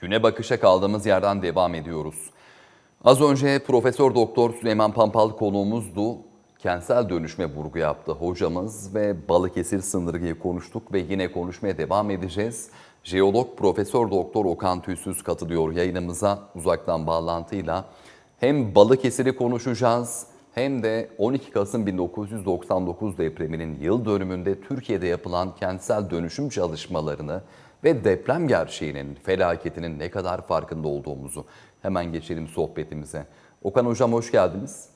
Güne bakışa kaldığımız yerden devam ediyoruz. Az önce Profesör Doktor Süleyman Pampal konuğumuzdu. Kentsel dönüşme vurgu yaptı hocamız ve Balıkesir sındırgıyı konuştuk ve yine konuşmaya devam edeceğiz. Jeolog Profesör Doktor Okan Tüysüz katılıyor yayınımıza uzaktan bağlantıyla. Hem Balıkesir'i konuşacağız hem de 12 Kasım 1999 depreminin yıl dönümünde Türkiye'de yapılan kentsel dönüşüm çalışmalarını ve deprem gerçeğinin, felaketinin ne kadar farkında olduğumuzu hemen geçelim sohbetimize. Okan Hocam hoş geldiniz.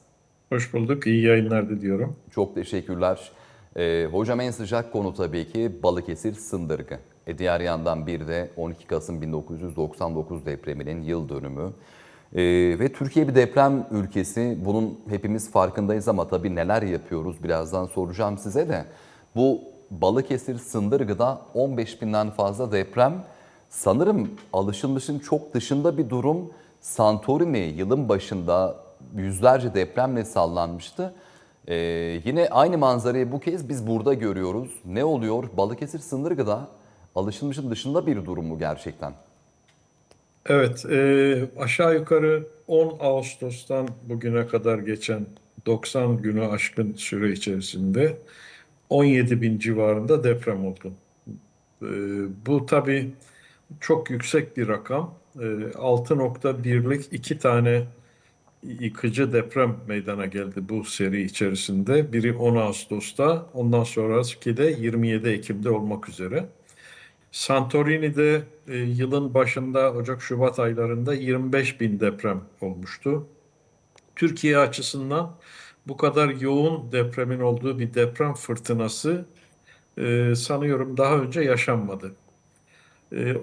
Hoş bulduk. İyi yayınlar diliyorum. Çok teşekkürler. Ee, hocam en sıcak konu tabii ki Balıkesir Sındırgı. E, diğer yandan bir de 12 Kasım 1999 depreminin yıl dönümü. Ee, ve Türkiye bir deprem ülkesi. Bunun hepimiz farkındayız ama tabii neler yapıyoruz birazdan soracağım size de. Bu Balıkesir Sındırgı'da 15 binden fazla deprem. Sanırım alışılmışın çok dışında bir durum. Santorini yılın başında yüzlerce depremle sallanmıştı. Ee, yine aynı manzarayı bu kez biz burada görüyoruz. Ne oluyor? Balıkesir Sındırgı'da alışılmışın dışında bir durum mu gerçekten? Evet, e, aşağı yukarı 10 Ağustos'tan bugüne kadar geçen 90 günü aşkın süre içerisinde 17 bin civarında deprem oldu. E, bu tabii çok yüksek bir rakam. E, 6.1'lik iki tane yıkıcı deprem meydana geldi bu seri içerisinde. Biri 10 Ağustos'ta, ondan sonraki de 27 Ekim'de olmak üzere. Santorini'de e, yılın başında Ocak-Şubat aylarında 25 bin deprem olmuştu. Türkiye açısından bu kadar yoğun depremin olduğu bir deprem fırtınası e, sanıyorum daha önce yaşanmadı. E,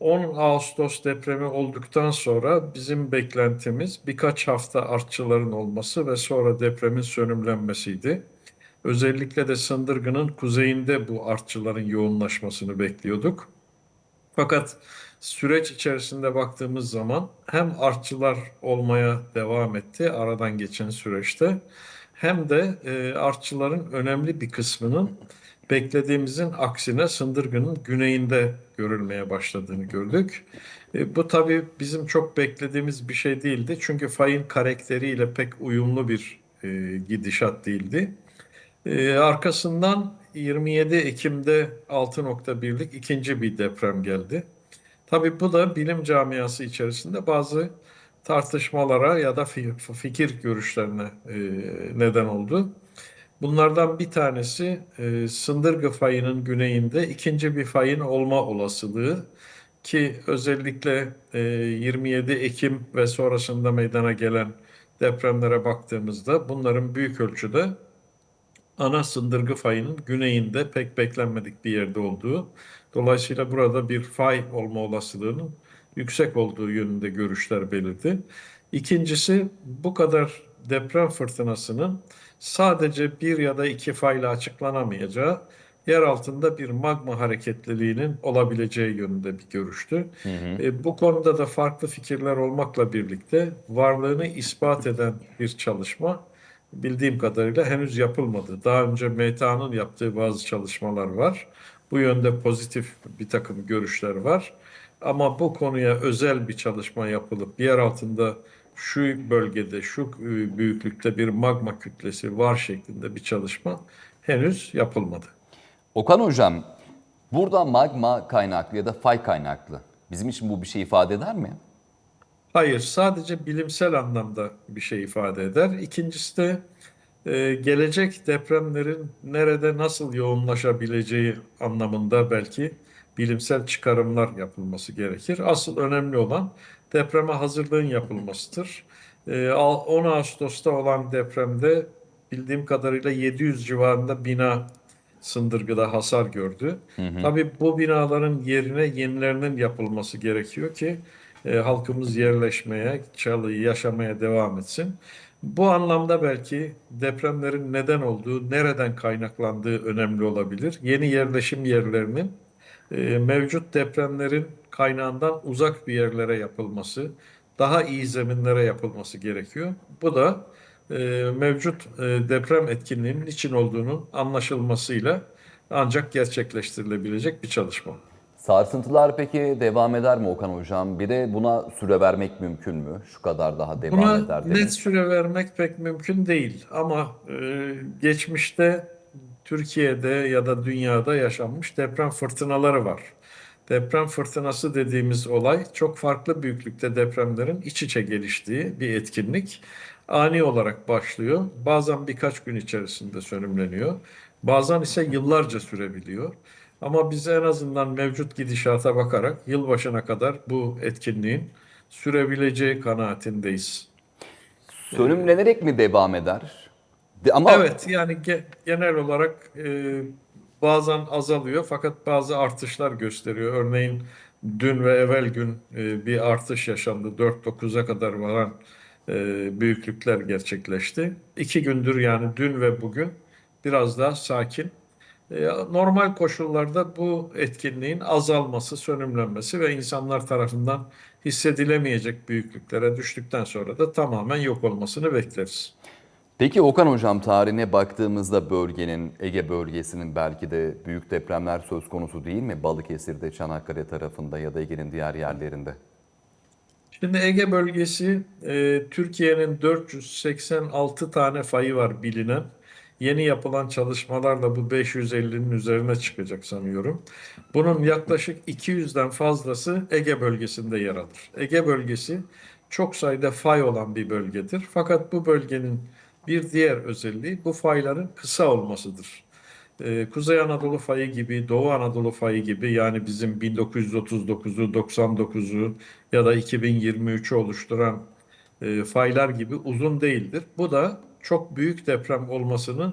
10 Ağustos depremi olduktan sonra bizim beklentimiz birkaç hafta artçıların olması ve sonra depremin sönümlenmesiydi. Özellikle de Sındırgı'nın kuzeyinde bu artçıların yoğunlaşmasını bekliyorduk. Fakat süreç içerisinde baktığımız zaman hem artçılar olmaya devam etti aradan geçen süreçte hem de e, artçıların önemli bir kısmının beklediğimizin aksine Sındırgı'nın güneyinde görülmeye başladığını gördük. E, bu tabii bizim çok beklediğimiz bir şey değildi. Çünkü fayın karakteriyle pek uyumlu bir e, gidişat değildi. Ee, arkasından 27 Ekim'de 6.1'lik ikinci bir deprem geldi. Tabii bu da bilim camiası içerisinde bazı tartışmalara ya da fi- fikir görüşlerine e, neden oldu. Bunlardan bir tanesi e, Sındırgı fayının güneyinde ikinci bir fayın olma olasılığı ki özellikle e, 27 Ekim ve sonrasında meydana gelen depremlere baktığımızda bunların büyük ölçüde ana sındırgı fayının güneyinde pek beklenmedik bir yerde olduğu. Dolayısıyla burada bir fay olma olasılığının yüksek olduğu yönünde görüşler belirdi. İkincisi bu kadar deprem fırtınasının sadece bir ya da iki fayla açıklanamayacağı yer altında bir magma hareketliliğinin olabileceği yönünde bir görüştü. E, bu konuda da farklı fikirler olmakla birlikte varlığını ispat eden bir çalışma bildiğim kadarıyla henüz yapılmadı. Daha önce MTA'nın yaptığı bazı çalışmalar var. Bu yönde pozitif bir takım görüşler var. Ama bu konuya özel bir çalışma yapılıp yer altında şu bölgede, şu büyüklükte bir magma kütlesi var şeklinde bir çalışma henüz yapılmadı. Okan Hocam, burada magma kaynaklı ya da fay kaynaklı. Bizim için bu bir şey ifade eder mi? Hayır, sadece bilimsel anlamda bir şey ifade eder. İkincisi de e, gelecek depremlerin nerede nasıl yoğunlaşabileceği anlamında belki bilimsel çıkarımlar yapılması gerekir. Asıl önemli olan depreme hazırlığın yapılmasıdır. E, 10 Ağustos'ta olan depremde bildiğim kadarıyla 700 civarında bina Sındırgı'da hasar gördü. Tabii bu binaların yerine yenilerinin yapılması gerekiyor ki e, halkımız yerleşmeye, çalı, yaşamaya devam etsin. Bu anlamda belki depremlerin neden olduğu, nereden kaynaklandığı önemli olabilir. Yeni yerleşim yerlerinin e, mevcut depremlerin kaynağından uzak bir yerlere yapılması, daha iyi zeminlere yapılması gerekiyor. Bu da e, mevcut deprem etkinliğinin için olduğunun anlaşılmasıyla ancak gerçekleştirilebilecek bir çalışma. Sarsıntılar peki devam eder mi Okan Hocam? Bir de buna süre vermek mümkün mü? Şu kadar daha devam Buna eder net demek. süre vermek pek mümkün değil ama e, geçmişte Türkiye'de ya da dünyada yaşanmış deprem fırtınaları var. Deprem fırtınası dediğimiz olay çok farklı büyüklükte depremlerin iç içe geliştiği bir etkinlik. Ani olarak başlıyor. Bazen birkaç gün içerisinde sönümleniyor. Bazen ise yıllarca sürebiliyor. Ama biz en azından mevcut gidişata bakarak yılbaşına kadar bu etkinliğin sürebileceği kanaatindeyiz. Sönümlenerek mi devam eder? De- ama Evet yani ge- genel olarak e, bazen azalıyor fakat bazı artışlar gösteriyor. Örneğin dün ve evvel gün e, bir artış yaşandı. 4-9'a kadar varan e, büyüklükler gerçekleşti. İki gündür yani dün ve bugün biraz daha sakin. E, normal koşullarda bu etkinliğin azalması, sönümlenmesi ve insanlar tarafından hissedilemeyecek büyüklüklere düştükten sonra da tamamen yok olmasını bekleriz. Peki Okan Hocam tarihine baktığımızda bölgenin, Ege bölgesinin belki de büyük depremler söz konusu değil mi? Balıkesir'de, Çanakkale tarafında ya da Ege'nin diğer yerlerinde. Şimdi Ege bölgesi e, Türkiye'nin 486 tane fayı var bilinen. Yeni yapılan çalışmalarla bu 550'nin üzerine çıkacak sanıyorum. Bunun yaklaşık 200'den fazlası Ege bölgesinde yer alır. Ege bölgesi çok sayıda fay olan bir bölgedir. Fakat bu bölgenin bir diğer özelliği bu fayların kısa olmasıdır. Ee, Kuzey Anadolu fayı gibi, Doğu Anadolu fayı gibi yani bizim 1939'u, 99'u ya da 2023'ü oluşturan e, faylar gibi uzun değildir. Bu da çok büyük deprem olmasını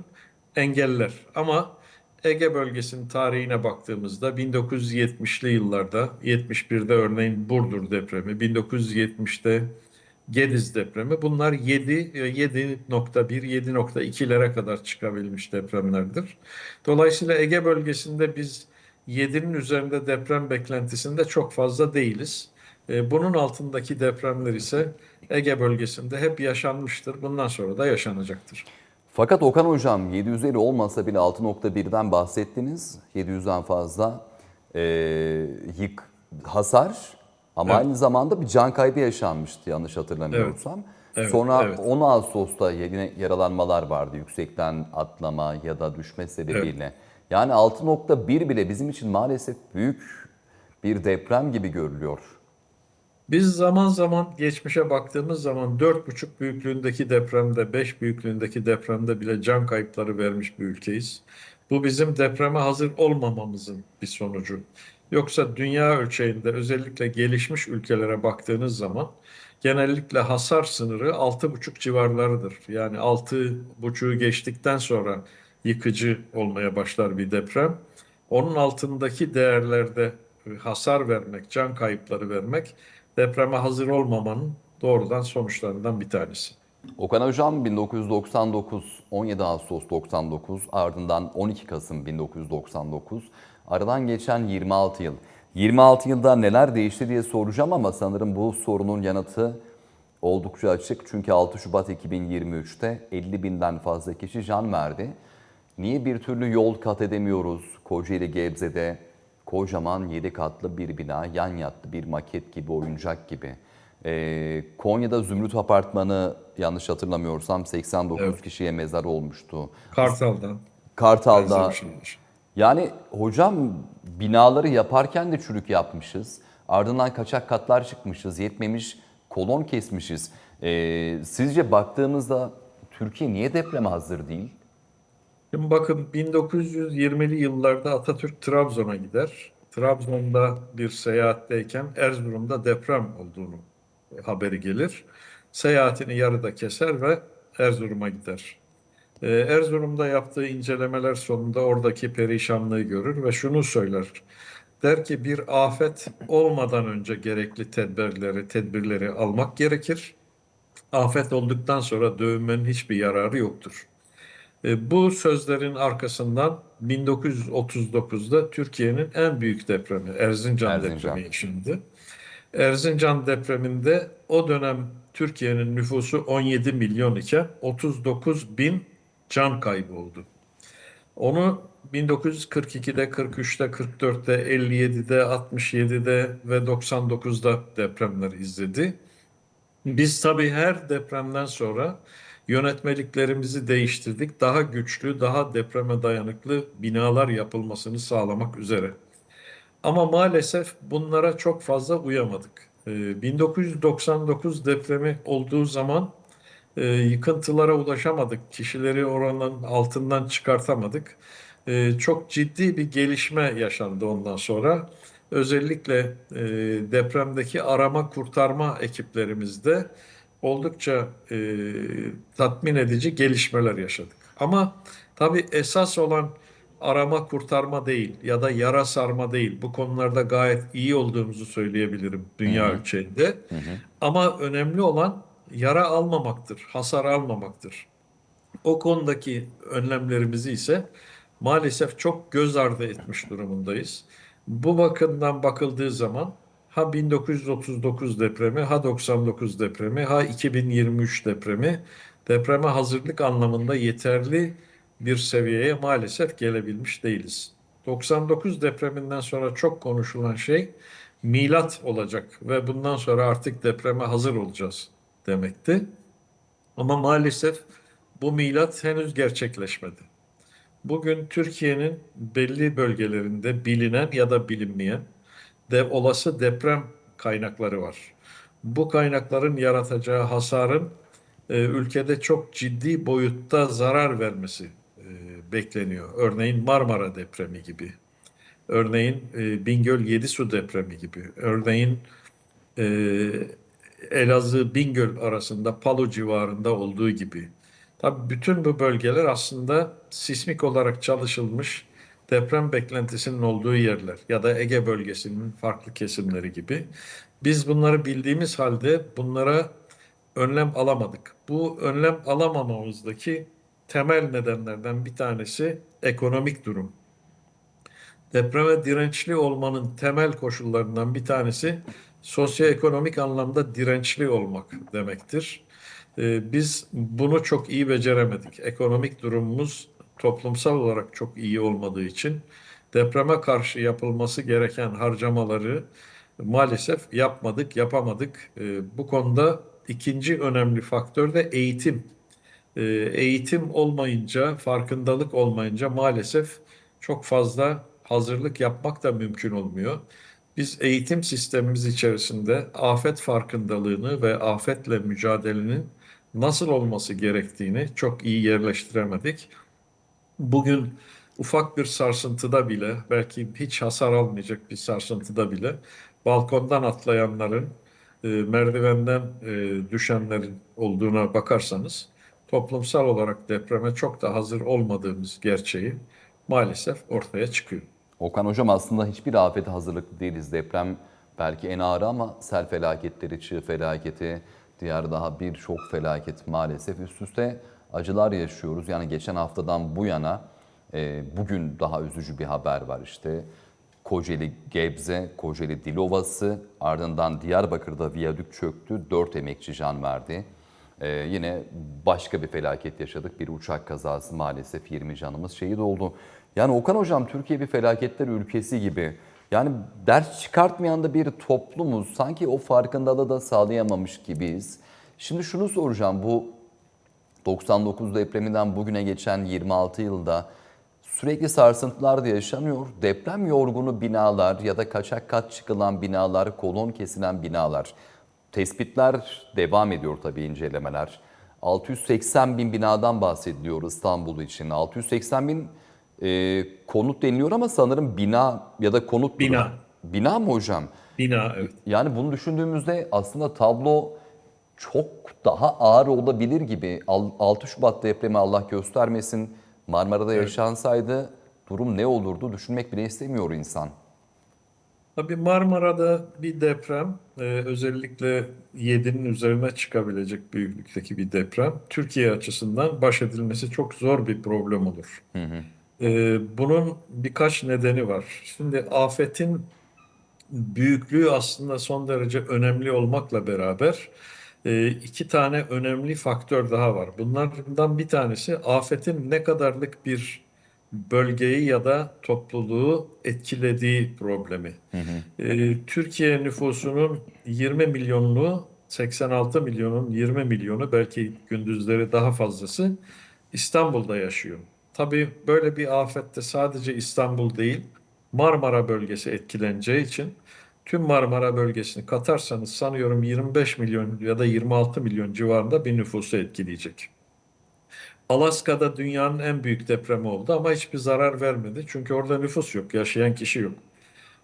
engeller. Ama Ege bölgesinin tarihine baktığımızda 1970'li yıllarda 71'de örneğin Burdur depremi, 1970'te Gediz depremi bunlar 7 7.1 7.2'lere kadar çıkabilmiş depremlerdir. Dolayısıyla Ege bölgesinde biz 7'nin üzerinde deprem beklentisinde çok fazla değiliz. E, Bunun altındaki depremler ise Ege bölgesinde hep yaşanmıştır. Bundan sonra da yaşanacaktır. Fakat Okan Hocam 750 olmasa bile 6.1'den bahsettiniz. 700'den fazla e, yık, hasar ama Evet. aynı zamanda bir can kaybı yaşanmıştı yanlış hatırlamıyorsam. Evet, Sonra evet. 10 Ağustos'ta yine yaralanmalar vardı yüksekten atlama ya da düşme sebebiyle. Yani 6.1 bile bizim için maalesef büyük bir deprem gibi görülüyor. Biz zaman zaman geçmişe baktığımız zaman 4,5 büyüklüğündeki depremde, 5 büyüklüğündeki depremde bile can kayıpları vermiş bir ülkeyiz. Bu bizim depreme hazır olmamamızın bir sonucu. Yoksa dünya ölçeğinde özellikle gelişmiş ülkelere baktığınız zaman genellikle hasar sınırı 6,5 civarlarıdır. Yani 6,5'u geçtikten sonra yıkıcı olmaya başlar bir deprem. Onun altındaki değerlerde hasar vermek, can kayıpları vermek depreme hazır olmamanın doğrudan sonuçlarından bir tanesi. Okan Hocam 1999, 17 Ağustos 99, ardından 12 Kasım 1999, aradan geçen 26 yıl. 26 yılda neler değişti diye soracağım ama sanırım bu sorunun yanıtı oldukça açık. Çünkü 6 Şubat 2023'te 50 binden fazla kişi can verdi. Niye bir türlü yol kat edemiyoruz? Kocaeli Gebze'de kocaman 7 katlı bir bina, yan yattı bir maket gibi, oyuncak gibi. Ee, Konya'da Zümrüt Apartmanı yanlış hatırlamıyorsam 89 Evet. kişiye mezar olmuştu. Kartal'da bir şey yani hocam binaları yaparken de çürük yapmışız. Ardından kaçak katlar çıkmışız, yetmemiş kolon kesmişiz. Ee, sizce baktığımızda Türkiye niye depreme hazır değil? Şimdi bakın 1920'li yıllarda Atatürk Trabzon'a gider. Trabzon'da bir seyahatteyken Erzurum'da deprem olduğunu haberi gelir. Seyahatini yarıda keser ve Erzurum'a gider. Ee, Erzurum'da yaptığı incelemeler sonunda oradaki perişanlığı görür ve şunu söyler. Der ki bir afet olmadan önce gerekli tedbirleri, tedbirleri almak gerekir. Afet olduktan sonra dövünmenin hiçbir yararı yoktur. E, Bu sözlerin arkasından 1939'da Türkiye'nin en büyük depremi Erzincan, Erzincan. depremi yaşandı. Erzincan depreminde o dönem Türkiye'nin nüfusu 17 milyon iken 39 bin can kaybı oldu. Onu 1942'de, 43'te, 44'te, 57'de, 67'de ve 99'da depremler izledi. Biz tabii her depremden sonra yönetmeliklerimizi değiştirdik. Daha güçlü, daha depreme dayanıklı binalar yapılmasını sağlamak üzere. Ama maalesef bunlara çok fazla uyamadık. Ee, 1999 depremi olduğu zaman e, yıkıntılara ulaşamadık. Kişileri oranın altından çıkartamadık. E, çok ciddi bir gelişme yaşandı ondan sonra. Özellikle e, depremdeki arama kurtarma ekiplerimizde oldukça e, tatmin edici gelişmeler yaşadık. Ama tabii esas olan arama kurtarma değil ya da yara sarma değil. Bu konularda gayet iyi olduğumuzu söyleyebilirim dünya ölçeğinde. Ama önemli olan yara almamaktır, hasar almamaktır. O konudaki önlemlerimizi ise maalesef çok göz ardı etmiş durumundayız. Bu bakımdan bakıldığı zaman ha 1939 depremi, ha 99 depremi, ha 2023 depremi depreme hazırlık anlamında yeterli bir seviyeye maalesef gelebilmiş değiliz. 99 depreminden sonra çok konuşulan şey milat olacak ve bundan sonra artık depreme hazır olacağız demekti. Ama maalesef bu milat henüz gerçekleşmedi. Bugün Türkiye'nin belli bölgelerinde bilinen ya da bilinmeyen de olası deprem kaynakları var. Bu kaynakların yaratacağı hasarın e, ülkede çok ciddi boyutta zarar vermesi e, bekleniyor. Örneğin Marmara depremi gibi. Örneğin e, Bingöl Yedisu depremi gibi. Örneğin e, Elazığ Bingöl arasında Palu civarında olduğu gibi. Tabii bütün bu bölgeler aslında sismik olarak çalışılmış deprem beklentisinin olduğu yerler ya da Ege bölgesinin farklı kesimleri gibi. Biz bunları bildiğimiz halde bunlara önlem alamadık. Bu önlem alamamamızdaki temel nedenlerden bir tanesi ekonomik durum. Depreme dirençli olmanın temel koşullarından bir tanesi sosyoekonomik anlamda dirençli olmak demektir. Ee, Biz bunu çok iyi beceremedik. Ekonomik durumumuz toplumsal olarak çok iyi olmadığı için depreme karşı yapılması gereken harcamaları maalesef yapmadık, yapamadık. Ee, Bu konuda ikinci önemli faktör de eğitim. Ee, Eğitim olmayınca, farkındalık olmayınca maalesef çok fazla hazırlık yapmak da mümkün olmuyor. Biz eğitim sistemimiz içerisinde afet farkındalığını ve afetle mücadelenin nasıl olması gerektiğini çok iyi yerleştiremedik. Bugün ufak bir sarsıntıda bile, belki hiç hasar almayacak bir sarsıntıda bile balkondan atlayanların, e, merdivenden e, düşenlerin olduğuna bakarsanız toplumsal olarak depreme çok da hazır olmadığımız gerçeği maalesef ortaya çıkıyor. Okan Hocam aslında hiçbir afete hazırlıklı değiliz. Deprem belki en ağırı ama sel felaketleri, çığ felaketi, diğer daha birçok felaket maalesef üst üste acılar yaşıyoruz. Yani geçen haftadan bu yana e, bugün daha üzücü bir haber var işte. Kocaeli Gebze, Kocaeli Dilovası, ardından Diyarbakır'da viyadük çöktü, 4 emekçi can verdi. Ee, yine başka bir felaket yaşadık. Bir uçak kazası maalesef 20 canımız şehit oldu. Yani Okan Hocam Türkiye bir felaketler ülkesi gibi. Yani ders çıkartmayan da bir toplumuz. Sanki o farkındalığı da sağlayamamış gibiyiz. Şimdi şunu soracağım. Bu 99 depreminden bugüne geçen 26 yılda sürekli sarsıntılar da yaşanıyor. Deprem yorgunu binalar ya da kaçak kat çıkılan binalar, kolon kesilen binalar. Tespitler devam ediyor tabii incelemeler. 680 bin binadan bahsediliyor İstanbul için. 680 bin e, konut deniliyor ama sanırım bina ya da konut Bina. Bina mı hocam? Bina evet. Yani bunu düşündüğümüzde aslında tablo çok daha ağır olabilir gibi. Al- 6 Şubat depremi Allah göstermesin Marmara'da yaşansaydı durum ne olurdu düşünmek bile istemiyor insan. Tabii Marmara'da bir deprem, e, özellikle 7'nin üzerine çıkabilecek büyüklükteki bir deprem, Türkiye açısından baş edilmesi çok zor bir problem olur. E, bunun birkaç nedeni var. Şimdi afetin büyüklüğü aslında son derece önemli olmakla beraber iki tane önemli faktör daha var. Bunlardan bir tanesi afetin ne kadarlık bir bölgeyi ya da topluluğu etkilediği problemi. Ee, Türkiye nüfusunun 20 milyonluğu 86 milyonun 20 milyonu belki gündüzleri daha fazlası İstanbul'da yaşıyor. Tabii böyle bir afette sadece İstanbul değil Marmara bölgesi etkileneceği için tüm Marmara bölgesini katarsanız sanıyorum 25 milyon ya da 26 milyon civarında bir nüfusu etkileyecek. Alaska'da dünyanın en büyük depremi oldu ama hiçbir zarar vermedi. Çünkü orada nüfus yok, yaşayan kişi yok.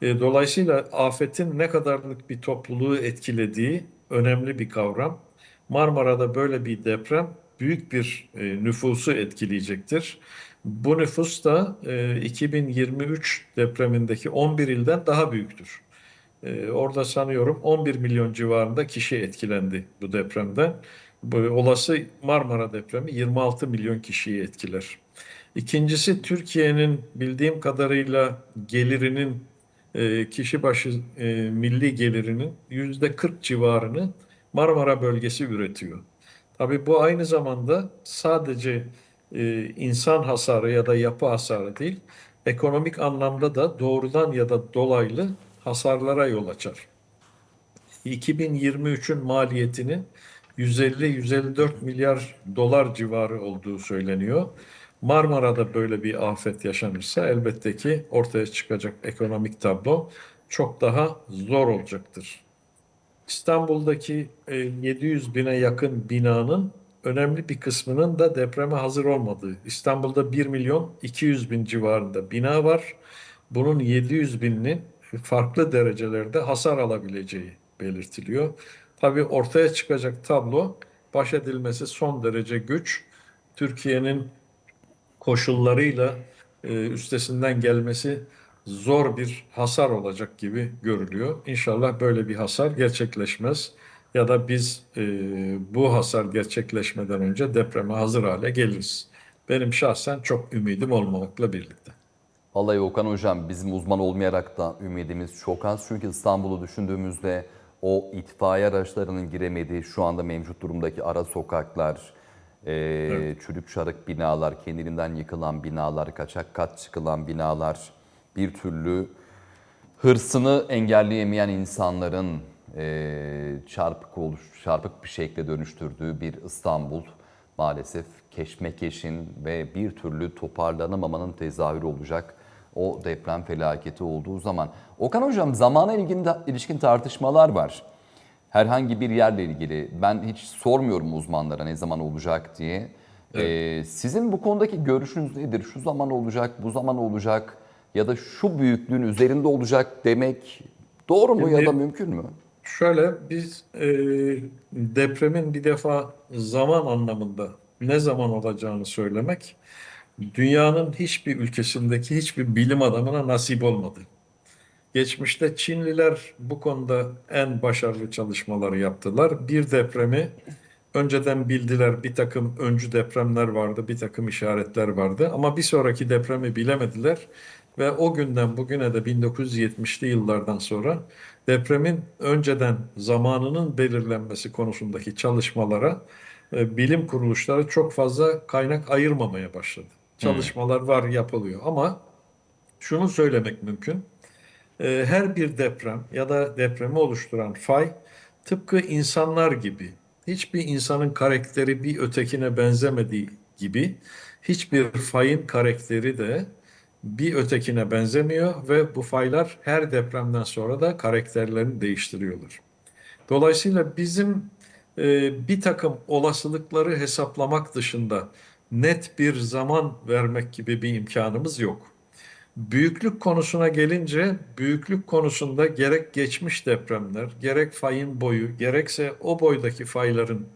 E, Dolayısıyla afetin ne kadarlık bir topluluğu etkilediği önemli bir kavram. Marmara'da böyle bir deprem büyük bir e, nüfusu etkileyecektir. Bu nüfus da e, 2023 depremindeki 11 ilden daha büyüktür. E, orada sanıyorum 11 milyon civarında kişi etkilendi bu depremden. Bu olası Marmara depremi 26 milyon kişiyi etkiler. İkincisi Türkiye'nin bildiğim kadarıyla gelirinin e, kişi başı e, milli gelirinin yüzde 40 civarını Marmara bölgesi üretiyor. Tabii bu aynı zamanda sadece e, insan hasarı ya da yapı hasarı değil, ekonomik anlamda da doğrudan ya da dolaylı hasarlara yol açar. 2023'ün maliyetinin 150-154 milyar dolar civarı olduğu söyleniyor. Marmara'da böyle bir afet yaşanırsa elbette ki ortaya çıkacak ekonomik tablo çok daha zor olacaktır. İstanbul'daki e, 700 bine yakın binanın önemli bir kısmının da depreme hazır olmadığı. İstanbul'da 1 milyon 200 bin civarında bina var. Bunun 700 bininin farklı derecelerde hasar alabileceği belirtiliyor. Tabii ortaya çıkacak tablo baş edilmesi son derece güç. Türkiye'nin koşullarıyla e, üstesinden gelmesi zor bir hasar olacak gibi görülüyor. İnşallah böyle bir hasar gerçekleşmez ya da biz e, bu hasar gerçekleşmeden önce depreme hazır hale geliriz. Benim şahsen çok ümidim olmamakla birlikte. Vallahi Okan Hocam bizim uzman olmayarak da ümidimiz çok az. Çünkü İstanbul'u düşündüğümüzde o itfaiye araçlarının giremediği şu anda mevcut durumdaki ara sokaklar, e, çürük çarık binalar, kendiliğinden yıkılan binalar, kaçak kat çıkılan binalar, bir türlü hırsını engelleyemeyen insanların e, çarpık oluş, çarpık bir şekle dönüştürdüğü bir İstanbul maalesef keşmekeşin ve bir türlü toparlanamamanın tezahürü olacak o deprem felaketi olduğu zaman. Okan Hocam zamana ilgin, ilişkin tartışmalar var. Herhangi bir yerle ilgili ben hiç sormuyorum uzmanlara ne zaman olacak diye. Ee, sizin bu konudaki görüşünüz nedir? Şu zaman olacak, bu zaman olacak ya da şu büyüklüğün üzerinde olacak demek doğru mu ya da Şimdi- mümkün mü? Şöyle biz e, depremin bir defa zaman anlamında ne zaman olacağını söylemek dünyanın hiçbir ülkesindeki hiçbir bilim adamına nasip olmadı. Geçmişte Çinliler bu konuda en başarılı çalışmaları yaptılar. Bir depremi önceden bildiler. Bir takım öncü depremler vardı, bir takım işaretler vardı. Ama bir sonraki depremi bilemediler. Ve o günden bugüne de 1970'li yıllardan sonra depremin önceden zamanının belirlenmesi konusundaki çalışmalara e, bilim kuruluşları çok fazla kaynak ayırmamaya başladı. Çalışmalar var, yapılıyor ama şunu söylemek mümkün. Ee, her bir deprem ya da depremi oluşturan fay tıpkı insanlar gibi hiçbir insanın karakteri bir ötekine benzemediği gibi hiçbir fayın karakteri de bir ötekine benzemiyor ve bu faylar her depremden sonra da karakterlerini değiştiriyorlar. Dolayısıyla bizim e, bir takım olasılıkları hesaplamak dışında net bir zaman vermek gibi bir imkanımız yok. Büyüklük konusuna gelince büyüklük konusunda gerek geçmiş depremler, gerek fayın boyu, gerekse o boydaki fayların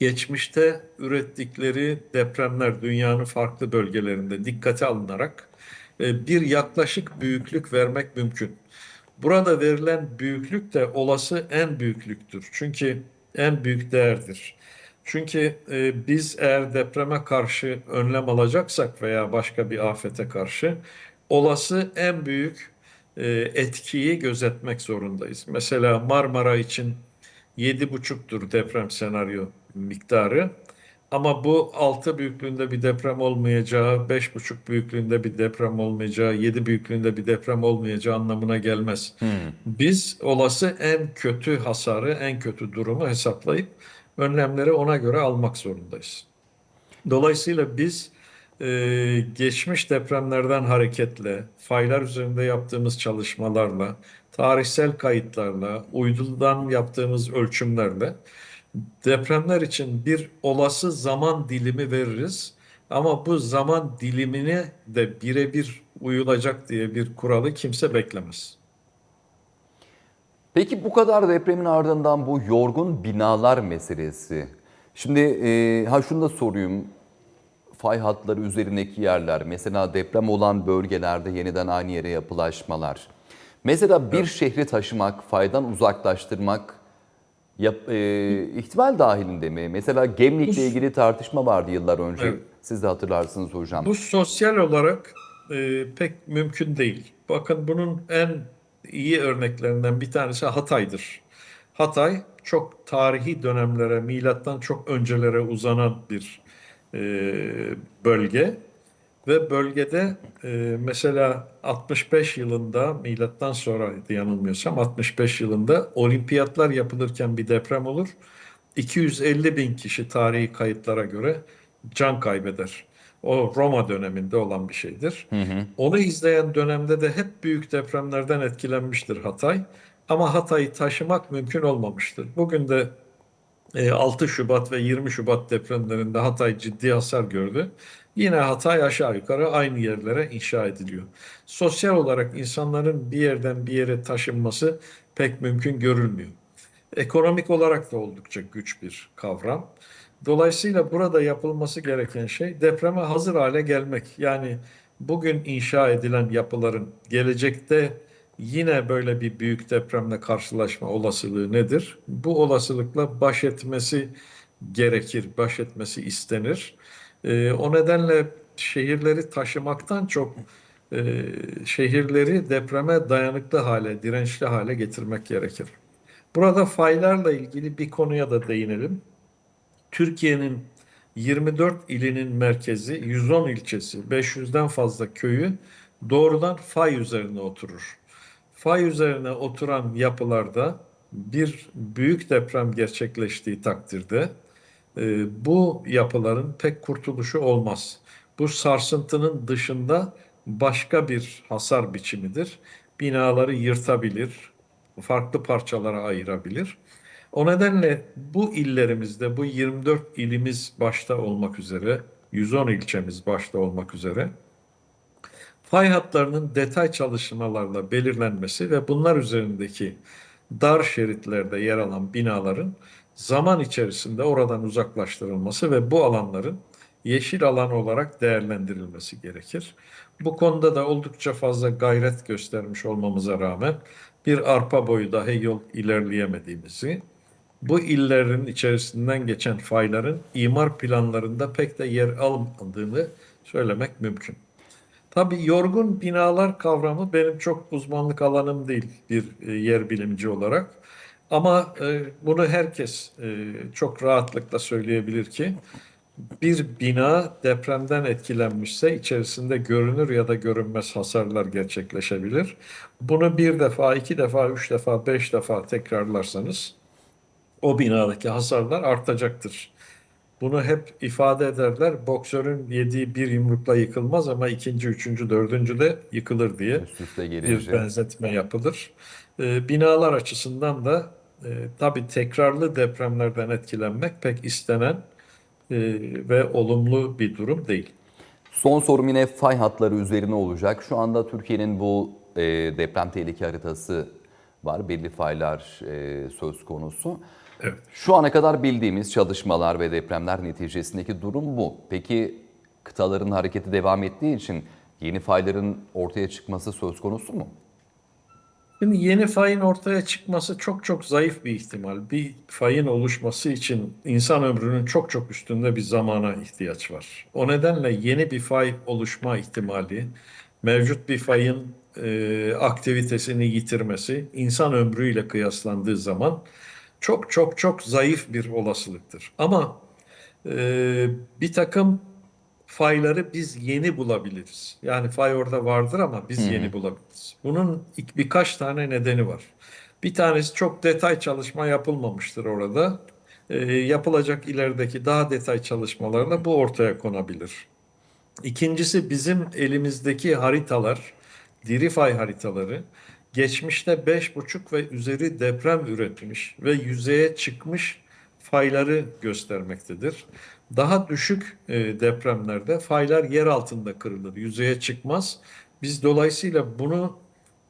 geçmişte ürettikleri depremler dünyanın farklı bölgelerinde dikkate alınarak e, bir yaklaşık büyüklük vermek mümkün. Burada verilen büyüklük de olası en büyüklüktür. Çünkü en büyük değerdir. Çünkü e, biz eğer depreme karşı önlem alacaksak veya başka bir afete karşı olası en büyük e, etkiyi gözetmek zorundayız. Mesela Marmara için 7,5'tur deprem senaryo miktarı. Ama bu 6 büyüklüğünde bir deprem olmayacağı, 5,5 büyüklüğünde bir deprem olmayacağı, 7 büyüklüğünde bir deprem olmayacağı anlamına gelmez. Biz olası en kötü hasarı, en kötü durumu hesaplayıp önlemleri ona göre almak zorundayız. Dolayısıyla biz e, geçmiş depremlerden hareketle, faylar üzerinde yaptığımız çalışmalarla, tarihsel kayıtlarla, uydudan yaptığımız ölçümlerle depremler için bir olası zaman dilimi veririz. Ama bu zaman dilimini de birebir uyulacak diye bir kuralı kimse beklemez. Peki bu kadar depremin ardından bu yorgun binalar meselesi. Şimdi e, ha şunu da sorayım. Fay hatları üzerindeki yerler, mesela deprem olan bölgelerde yeniden aynı yere yapılaşmalar. Mesela bir şehri taşımak, faydan uzaklaştırmak yap, e, ihtimal dahilinde mi? Mesela Gemlik'le ilgili tartışma vardı yıllar önce. Evet. Siz de hatırlarsınız hocam. Bu sosyal olarak e, pek mümkün değil. Bakın bunun en iyi örneklerinden bir tanesi Hatay'dır. Hatay çok tarihi dönemlere, milattan çok öncelere uzanan bir e, bölge ve bölgede e, mesela 65 yılında milattan sonra yanılmıyorsam 65 yılında olimpiyatlar yapılırken bir deprem olur. 250 bin kişi tarihi kayıtlara göre can kaybeder. O Roma döneminde olan bir şeydir. Onu izleyen dönemde de hep büyük depremlerden etkilenmiştir Hatay. Ama Hatay'ı taşımak mümkün olmamıştır. Bugün de e, 6 Şubat ve 20 Şubat depremlerinde Hatay ciddi hasar gördü. Yine Hatay aşağı yukarı aynı yerlere inşa ediliyor. Sosyal olarak insanların bir yerden bir yere taşınması pek mümkün görülmüyor. Ekonomik olarak da oldukça güç bir kavram. Dolayısıyla burada yapılması gereken şey depreme hazır hale gelmek. Yani bugün inşa edilen yapıların gelecekte yine böyle bir büyük depremle karşılaşma olasılığı nedir? Bu olasılıkla baş etmesi gerekir, baş etmesi istenir. Ee, o nedenle şehirleri taşımaktan çok e, şehirleri depreme dayanıklı hale, dirençli hale getirmek gerekir. Burada faylarla ilgili bir konuya da değinelim. Türkiye'nin 24 ilinin merkezi, 110 ilçesi, 500'den fazla köyü doğrudan fay üzerine oturur. Fay üzerine oturan yapılarda bir büyük deprem gerçekleştiği takdirde e, bu yapıların pek kurtuluşu olmaz. Bu sarsıntının dışında başka bir hasar biçimidir. Binaları yırtabilir, farklı parçalara ayırabilir. O nedenle bu illerimizde, bu 24 ilimiz başta olmak üzere, 110 ilçemiz başta olmak üzere, fay hatlarının detay çalışmalarla belirlenmesi ve bunlar üzerindeki dar şeritlerde yer alan binaların zaman içerisinde oradan uzaklaştırılması ve bu alanların yeşil alan olarak değerlendirilmesi gerekir. Bu konuda da oldukça fazla gayret göstermiş olmamıza rağmen bir arpa boyu dahi yol ilerleyemediğimizi, bu illerin içerisinden geçen fayların imar planlarında pek de yer almadığını söylemek mümkün. Tabii yorgun binalar kavramı benim çok uzmanlık alanım değil bir e, yer bilimci olarak. Ama e, bunu herkes e, çok rahatlıkla söyleyebilir ki bir bina depremden etkilenmişse içerisinde görünür ya da görünmez hasarlar gerçekleşebilir. Bunu bir defa, iki defa, üç defa, beş defa tekrarlarsanız o binadaki hasarlar artacaktır. Bunu hep ifade ederler. Boksörün yediği bir yumrukla yıkılmaz ama ikinci, üçüncü, dördüncü de yıkılır diye Üst üste bir benzetme yapılır. Ee, binalar açısından da e, tabii tekrarlı depremlerden etkilenmek pek istenen e, ve olumlu bir durum değil. Son sorum yine fay hatları üzerine olacak. Şu anda Türkiye'nin bu e, deprem tehlike haritası var. Belli faylar e, söz konusu. Evet. Şu ana kadar bildiğimiz çalışmalar ve depremler neticesindeki durum bu. Peki kıtaların hareketi devam ettiği için yeni fayların ortaya çıkması söz konusu mu? Şimdi yeni fayın ortaya çıkması çok çok zayıf bir ihtimal. Bir fayın oluşması için insan ömrünün çok çok üstünde bir zamana ihtiyaç var. O nedenle yeni bir fay oluşma ihtimali, mevcut bir fayın e, aktivitesini yitirmesi insan ömrüyle kıyaslandığı zaman çok çok çok zayıf bir olasılıktır. Ama Ee, bir takım fayları biz yeni bulabiliriz. Yani fay orada vardır ama biz yeni bulabiliriz. Bunun ilk birkaç tane nedeni var. Bir tanesi çok detay çalışma yapılmamıştır orada. Ee, yapılacak ilerideki daha detay çalışmalarla bu ortaya konabilir. İkincisi bizim elimizdeki haritalar, diri fay haritaları geçmişte 5,5 ve üzeri deprem üretmiş ve yüzeye çıkmış fayları göstermektedir. Daha düşük e, depremlerde faylar yer altında kırılır, yüzeye çıkmaz. Biz dolayısıyla bunu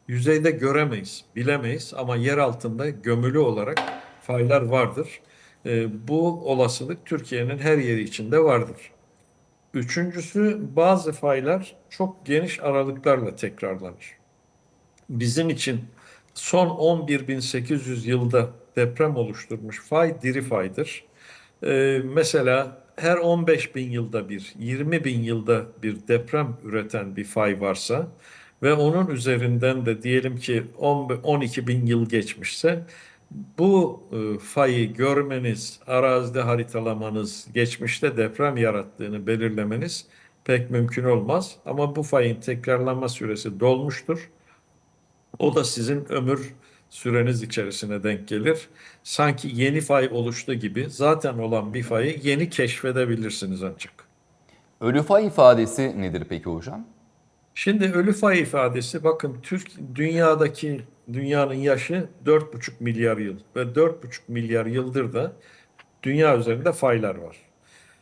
yüzeyde göremeyiz, bilemeyiz ama yer altında gömülü olarak faylar vardır. E, bu olasılık Türkiye'nin her yeri içinde vardır. Üçüncüsü bazı faylar çok geniş aralıklarla tekrarlanır. Bizim için son 11.800 yılda deprem oluşturmuş fay diri faydır. Ee, mesela her 15 bin yılda bir, 20 bin yılda bir deprem üreten bir fay varsa ve onun üzerinden de diyelim ki 10 12 bin yıl geçmişse bu e, fayı görmeniz, arazide haritalamanız, geçmişte deprem yarattığını belirlemeniz pek mümkün olmaz. Ama bu fayın tekrarlanma süresi dolmuştur. O da sizin ömür süreniz içerisine denk gelir. Sanki yeni fay oluştu gibi zaten olan bir fayı yeni keşfedebilirsiniz ancak. Ölü fay ifadesi nedir peki hocam? Şimdi ölü fay ifadesi bakın Türk dünyadaki dünyanın yaşı 4,5 milyar yıl ve 4,5 milyar yıldır da dünya üzerinde faylar var.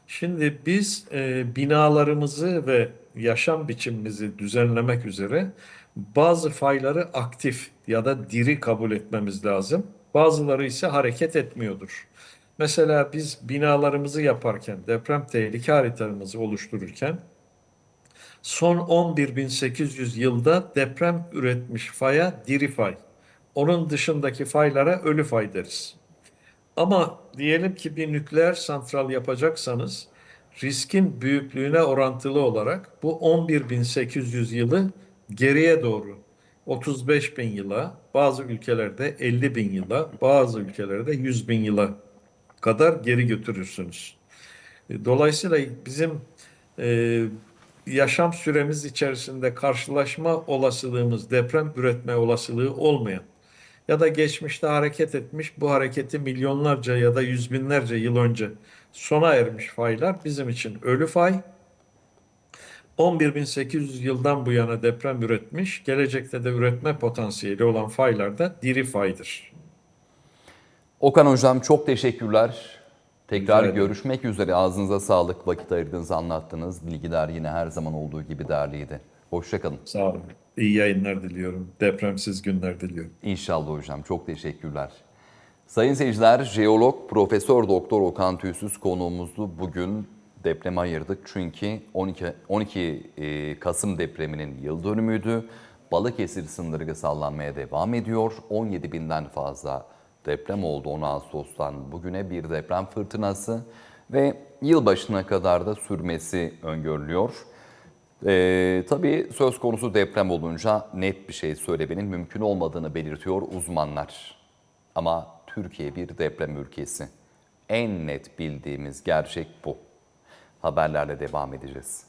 Şimdi biz e, binalarımızı ve yaşam biçimimizi düzenlemek üzere bazı fayları aktif ya da diri kabul etmemiz lazım. Bazıları ise hareket etmiyordur. Mesela biz binalarımızı yaparken, deprem tehlike haritamızı oluştururken son 11.800 yılda deprem üretmiş faya diri fay. Onun dışındaki faylara ölü fay deriz. Ama diyelim ki bir nükleer santral yapacaksanız riskin büyüklüğüne orantılı olarak bu 11.800 yılı geriye doğru 35 bin yıla, bazı ülkelerde 50 bin yıla, bazı ülkelerde 100 bin yıla kadar geri götürürsünüz. E, Dolayısıyla bizim e, yaşam süremiz içerisinde karşılaşma olasılığımız, deprem üretme olasılığı olmayan ya da geçmişte hareket etmiş, bu hareketi milyonlarca ya da yüz binlerce yıl önce sona ermiş faylar bizim için ölü fay. 11.800 yıldan bu yana deprem üretmiş, gelecekte de üretme potansiyeli olan faylar da diri faydır. Okan hocam çok teşekkürler. Tekrar ederim. görüşmek üzere. Ağzınıza sağlık. Vakit ayırdınız, anlattınız. Bilgiler yine her zaman olduğu gibi değerliydi. Hoşçakalın. Sağ olun. İyi yayınlar diliyorum. Depremsiz günler diliyorum. İnşallah hocam. Çok teşekkürler. Sayın seyirciler, jeolog Profesör Doktor Okan Tüysüz konuğumuzdu. Bugün depreme ayırdık çünkü 12, 12 e, Kasım depreminin yıl dönümüydü. Balıkesir sındırgı sallanmaya devam ediyor. 17 binden fazla deprem oldu 10 Ağustos'tan bugüne bir deprem fırtınası ve yılbaşına kadar da sürmesi öngörülüyor. Ee, tabii söz konusu deprem olunca net bir şey söylemenin mümkün olmadığını belirtiyor uzmanlar. Ama Türkiye bir deprem ülkesi. En net bildiğimiz gerçek bu. Haberlerle devam edeceğiz.